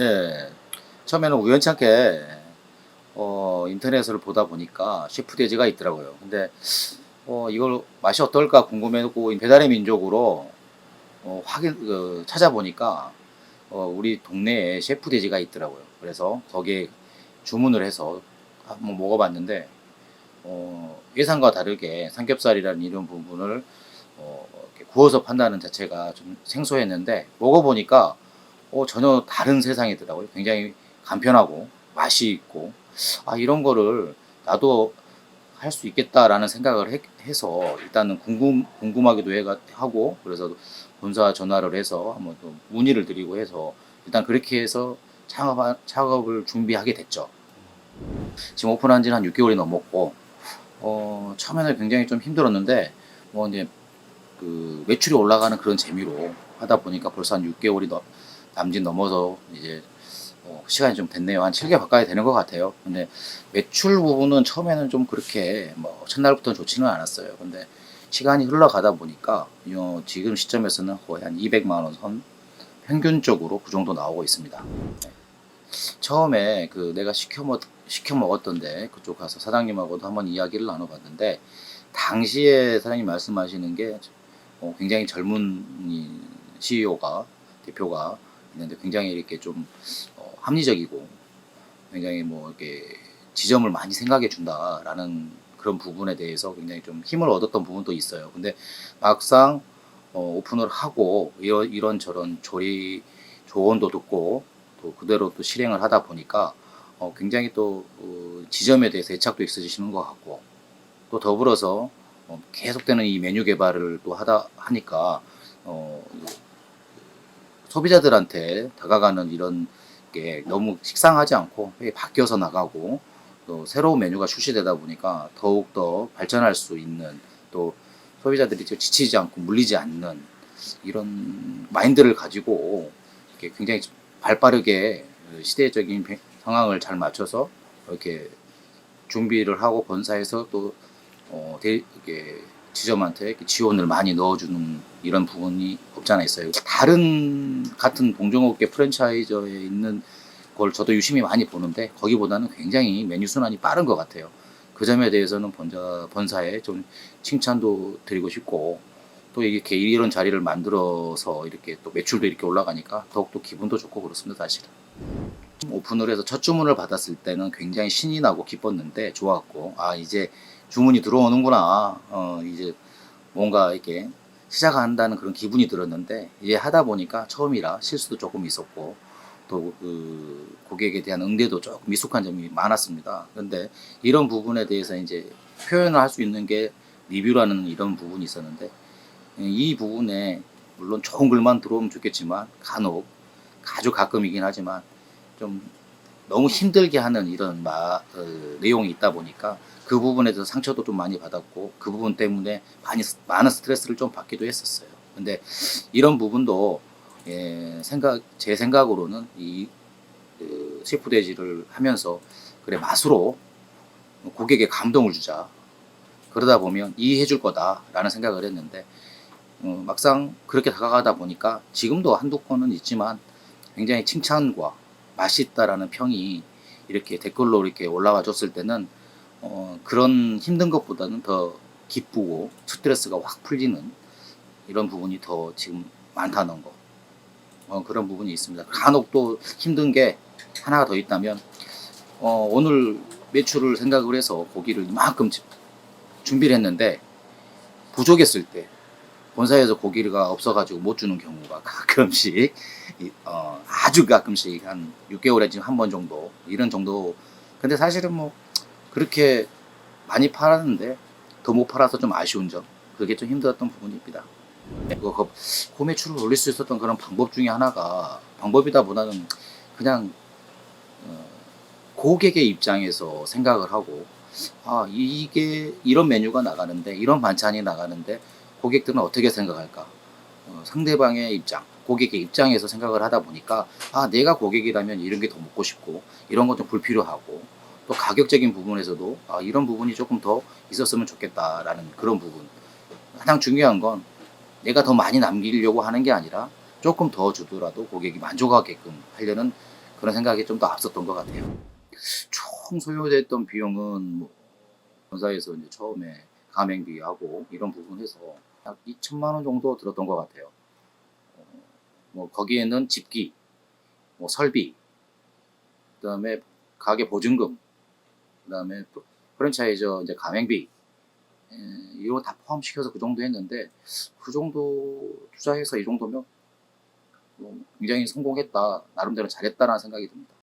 네. 처음에는 우연찮게 어, 인터넷을 보다 보니까 셰프 돼지가 있더라고요. 근데 어, 이걸 맛이 어떨까 궁금해고 배달의 민족으로 어, 확인 그, 찾아보니까 어, 우리 동네에 셰프 돼지가 있더라고요. 그래서 거기에 주문을 해서 한번 먹어봤는데 어, 예상과 다르게 삼겹살이라는 이런 부분을 어, 구워서 판다는 자체가 좀 생소했는데 먹어보니까 어, 전혀 다른 세상이더라고요. 굉장히 간편하고 맛이 있고 아 이런 거를 나도 할 수 있겠다라는 생각을 해, 해서 일단은 궁금 궁금하기도 해 하고 그래서 본사 전화를 해서 한번 또 문의를 드리고 해서 일단 그렇게 해서 창업 작업을 준비하게 됐죠. 지금 오픈한 지는 한 6개월이 넘었고 어 처음에는 굉장히 좀 힘들었는데 뭐 이제 그 매출이 올라가는 그런 재미로 하다 보니까 벌써 한 6개월이 넘, 남짓 넘어서 이제 어, 시간이 좀 됐네요. 한 7개월 가까이 되는 것 같아요. 근데 매출 부분은 처음에는 좀 그렇게 뭐 첫날부터 좋지는 않았어요. 근데 시간이 흘러가다 보니까 요 지금 시점에서는 거의 한 200만 원 선 평균적으로 그 정도 나오고 있습니다. 네. 처음에 그 내가 시켜 먹 시켜 먹었던데 그쪽 가서 사장님하고도 한번 이야기를 나눠봤는데 당시에 사장님 말씀하시는 게 어, 굉장히 젊은 이 CEO가 대표가 있는데 굉장히 이렇게 좀 어, 합리적이고 굉장히 뭐 이렇게 지점을 많이 생각해 준다라는 그런 부분에 대해서 굉장히 좀 힘을 얻었던 부분도 있어요. 근데 막상 어, 오픈을 하고 이런 이런 저런 조리 조언도 듣고 또 그대로 또 실행을 하다 보니까 어, 굉장히 또 어, 지점에 대해서 애착도 있으시는 것 같고 또 더불어서 어, 계속되는 이 메뉴 개발을 또 하다 하니까 어, 소비자들한테 다가가는 이런 게 너무 식상하지 않고 바뀌어서 나가고 또 새로운 메뉴가 출시되다 보니까 더욱 더 발전할 수 있는 또 소비자들이 지치지 않고 물리지 않는 이런 마인드를 가지고 이렇게 굉장히 발빠르게 시대적인 변- 상황을 잘 맞춰서 이렇게 준비를 하고 본사에서 또 어, 대, 이렇게 지점한테 지원을 많이 넣어주는 이런 부분이 없지 않아 있어요. 다른 같은 동종업계 프랜차이저에 있는 걸 저도 유심히 많이 보는데 거기보다는 굉장히 메뉴 순환이 빠른 것 같아요. 그 점에 대해서는 본사, 본사에 좀 칭찬도 드리고 싶고 또 이렇게 이런 자리를 만들어서 이렇게 또 매출도 이렇게 올라가니까 더욱더 기분도 좋고 그렇습니다, 사실은. 오픈을 해서 첫 주문을 받았을 때는 굉장히 신이 나고 기뻤는데 좋았고 아 이제 주문이 들어오는구나 어 이제 뭔가 이렇게 시작한다는 그런 기분이 들었는데 이제 하다 보니까 처음이라 실수도 조금 있었고 또 그 고객에 대한 응대도 조금 미숙한 점이 많았습니다. 그런데 이런 부분에 대해서 이제 표현을 할 수 있는 게 리뷰라는 이런 부분이 있었는데 이 부분에 물론 좋은 글만 들어오면 좋겠지만 간혹 아주 가끔이긴 하지만 좀 너무 힘들게 하는 이런 마, 어, 내용이 있다 보니까 그 부분에 대해서 상처도 좀 많이 받았고 그 부분 때문에 많이 스- 많은 스트레스를 좀 받기도 했었어요. 근데 이런 부분도 예, 생각 제 생각으로는 이 그, 셰프 돼지를 하면서 그래 맛으로 고객에 감동을 주자. 그러다 보면 이해해 줄 거다라는 생각을 했는데 어, 막상 그렇게 다가가다 보니까 지금도 한두 건은 있지만 굉장히 칭찬과 맛있다라는 평이 이렇게 댓글로 이렇게 올라와 줬을 때는 어, 그런 힘든 것보다는 더 기쁘고 스트레스가 확 풀리는 이런 부분이 더 지금 많다는 거 어, 그런 부분이 있습니다. 간혹 또 힘든 게 하나가 더 있다면 어, 오늘 매출을 생각을 해서 고기를 이만큼 지- 준비를 했는데 부족했을 때 본사에서 고기가 없어가지고 못 주는 경우가 가끔씩 이- 어, 아주 가끔씩 한 6개월에 지금 한 번 정도 이런 정도 근데 사실은 뭐 그렇게 많이 팔았는데 더 못 팔아서 좀 아쉬운 점 그게 좀 힘들었던 부분입니다. 네, 그, 그 고매출을 올릴 수 있었던 그런 방법 중에 하나가 방법이다 보다는 그냥 어, 고객의 입장에서 생각을 하고 아 이게 이런 메뉴가 나가는데 이런 반찬이 나가는데 고객들은 어떻게 생각할까 어, 상대방의 입장 고객의 입장에서 생각을 하다 보니까 아 내가 고객이라면 이런 게 더 먹고 싶고 이런 건 좀 불필요하고 또 가격적인 부분에서도 아 이런 부분이 조금 더 있었으면 좋겠다라는 그런 부분 가장 중요한 건 내가 더 많이 남기려고 하는 게 아니라 조금 더 주더라도 고객이 만족하게끔 하려는 그런 생각이 좀 더 앞섰던 것 같아요. 총 소요됐던 비용은 뭐 본사에서 이제 처음에 가맹비하고 이런 부분에서 약 2천만 원 정도 들었던 것 같아요. 어, 뭐 거기에는 집기, 뭐 설비, 그다음에 가게 보증금, 그다음에 또 프랜차이저 이제 가맹비 에, 이거 다 포함시켜서 그 정도 했는데 그 정도 투자해서 이 정도면 뭐 굉장히 성공했다 나름대로 잘했다라는 생각이 듭니다.